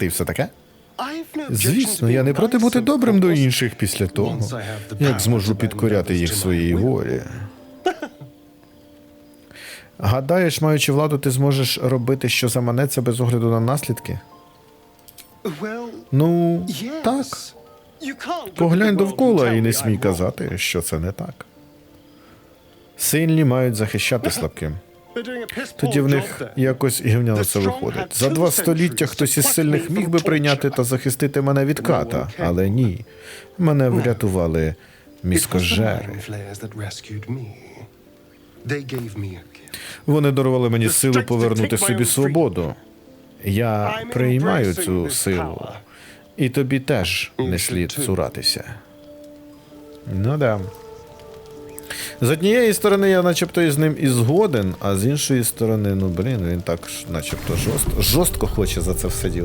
і все таке? Звісно, я не проти бути добрим до інших після того, як зможу підкоряти їх своїй волі. Гадаєш, маючи владу, ти зможеш робити, що заманеться без огляду на наслідки? Ну, так. Поглянь довкола і не смій казати, що це не так. Сильні мають захищати слабким. Тоді в них якось гівняно це виходить. За два століття хтось із сильних міг би прийняти та захистити мене від ката, але ні. Мене врятували міскожери. Вони дарували мені силу повернути собі свободу. Я приймаю цю силу, і тобі теж не слід цуратися. Ну да. З однієї сторони, я начебто із ним і згоден, а з іншої сторони, ну блін, він так начебто жорст, жорстко хоче за це все діло.